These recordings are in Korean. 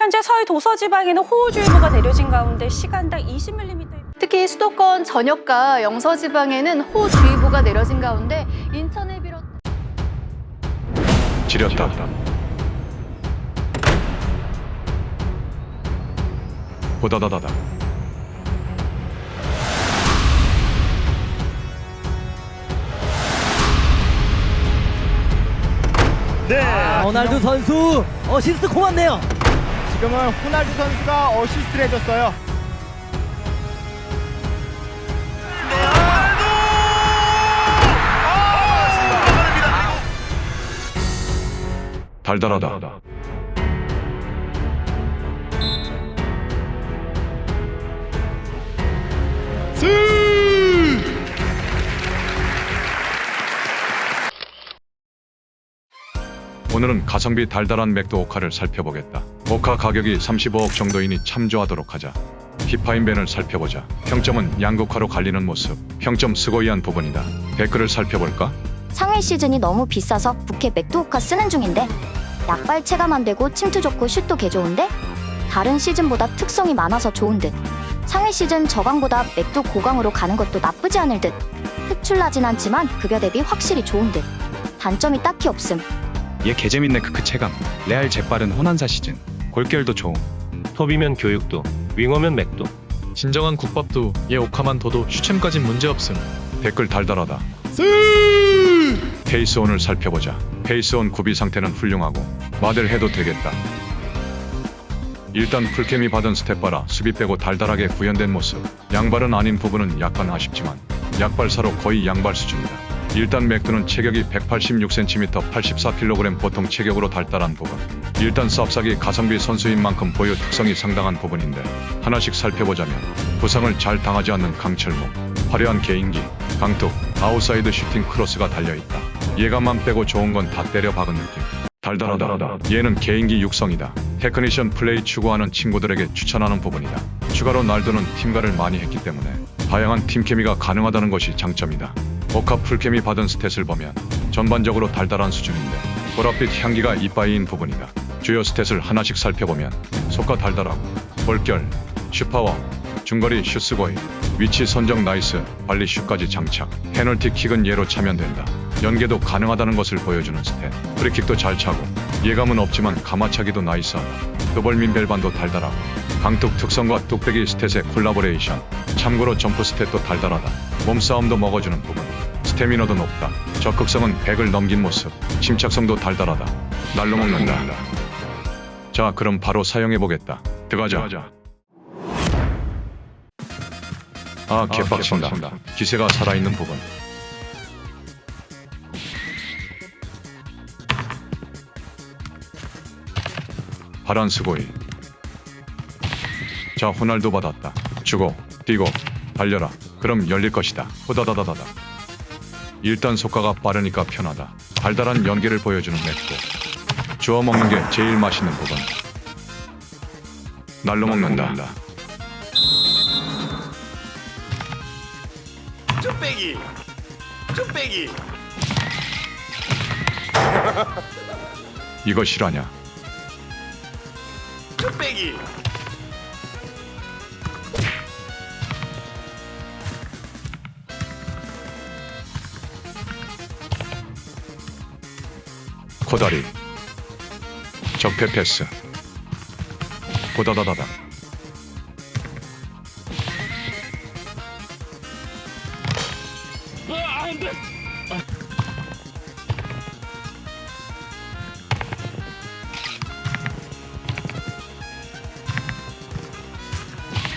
현재 서해 도서 지방에는 호우주의보가 내려진 가운데 시간당 20mm 특히 수도권 전역과 영서 지방에는 호우주의보가 내려진 가운데 인천을 비롯 지렸다. 보다다다다. 네. 호날두 선수 어시스트 고맙네요. 지금은 호날두 선수가 어시스트를 해줬어요. 달달하다. 오늘은 가성비 달달한 맥도 오카를 살펴보겠다. 오카 가격이 35억 정도이니 참조하도록 하자. 피파인벤을 살펴보자. 평점은 양극화로 갈리는 모습. 평점 스고이한 부분이다. 댓글을 살펴볼까? 상해 시즌이 너무 비싸서 부캐 맥도우카 쓰는 중인데 약발 체감 안 되고 침투 좋고 슛도 개 좋은데 다른 시즌보다 특성이 많아서 좋은 듯 상해 시즌 저강보다 맥도 고강으로 가는 것도 나쁘지 않을 듯 특출나진 않지만 급여 대비 확실히 좋은 듯 단점이 딱히 없음 얘 개재밌네 크크 체감 레알 재빠른 호난사 시즌 골결도 좋음 톱이면 교육도, 윙어면 맥도. 진정한 국밥도 얘 오카만 둬도 슈챔까진 문제없음 댓글 달달하다. 페이스온을 살펴보자. 페이스온 구비 상태는 훌륭하고 마들 해도 되겠다. 일단 풀케미 받은 스텝바라 수비 빼고 달달하게 구현된 모습. 양발은 아닌 부분은 약간 아쉽지만 약발사로 거의 양발 수준이다. 일단 맥두는 체격이 186cm 84kg 보통 체격으로 달달한 부분. 일단 쌉싸기 가성비 선수인 만큼 보유 특성이 상당한 부분인데 하나씩 살펴보자면 부상을 잘 당하지 않는 강철목, 화려한 개인기, 강뚝, 아웃사이드 슈팅 크로스가 달려있다. 얘가만 빼고 좋은 건 다 때려 박은 느낌. 달달하다. 얘는 개인기 육성이다. 테크니션 플레이 추구하는 친구들에게 추천하는 부분이다. 추가로 날도는 팀가를 많이 했기 때문에 다양한 팀 케미가 가능하다는 것이 장점이다. 오카 풀케미 받은 스탯을 보면 전반적으로 달달한 수준인데 보랏빛 향기가 이빠이인 부분이다. 주요 스탯을 하나씩 살펴보면 속가 달달하고 볼결, 슈파워, 중거리 슛스고이, 위치 선정 나이스, 발리 슛까지 장착, 페널티 킥은 얘로 차면 된다. 연계도 가능하다는 것을 보여주는 스탯. 프리킥도 잘 차고 예감은 없지만 가마차기도 나이스하다. 드벌민 벨반도 달달하고 강뚝 특성과 뚝배기 스탯의 콜라보레이션. 참고로 점프 스탯도 달달하다. 몸싸움도 먹어주는 부분. 스태미너도 높다. 적극성은 100을 넘긴 모습. 침착성도 달달하다. 날로 먹는다. 자, 그럼 바로 사용해보겠다. 들어가자. 아, 개빡친다. 기세가 살아있는 부분. 파란 스고이. 자, 호날두 받았다. 주고, 뛰고, 달려라. 그럼 열릴 것이다. 호다다다다다. 일단 속가가 빠르니까 편하다. 달달한 연기를 보여주는 맥도. 주워 먹는 게 제일 맛있는 부분. 날로 먹는다. 쭈빼기. 쭈빼기. 이거 실화냐? 쭈빼기. 코다리. 적폐 패스. 보다다다다.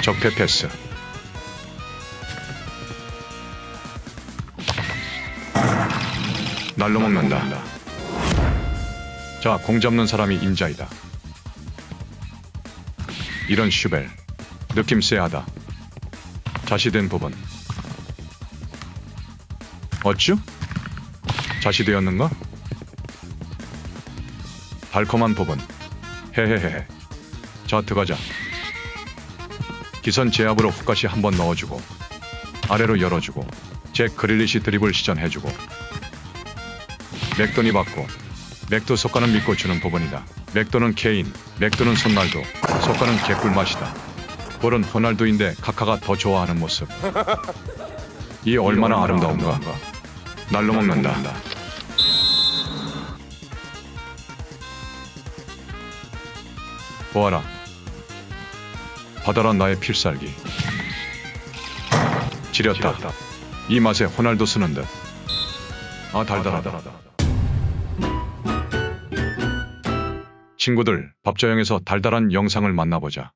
적폐 패스. 날로 먹는다. 자, 공 잡는 사람이 임자이다. 이런 슈벨. 느낌 쎄하다. 자시된 부분. 어쭈? 자시되었는가? 달콤한 부분. 헤헤헤헤. 자, 들어가자. 기선 제압으로 훅까지 한번 넣어주고 아래로 열어주고 잭 그릴리시 드리블 시전해주고 맥돈이 받고 맥도 속가는 믿고 주는 부분이다. 맥도는 케인, 맥도는 손날도, 속가는 개꿀 맛이다. 볼은 호날두인데 카카가 더 좋아하는 모습. 이 얼마나 아름다운가. 날로 먹는다. 보아라. 받아라 나의 필살기. 지렸다. 이 맛에 호날두 쓰는 듯. 아 달달하다. 친구들, 밥저형에서 달달한 영상을 만나보자.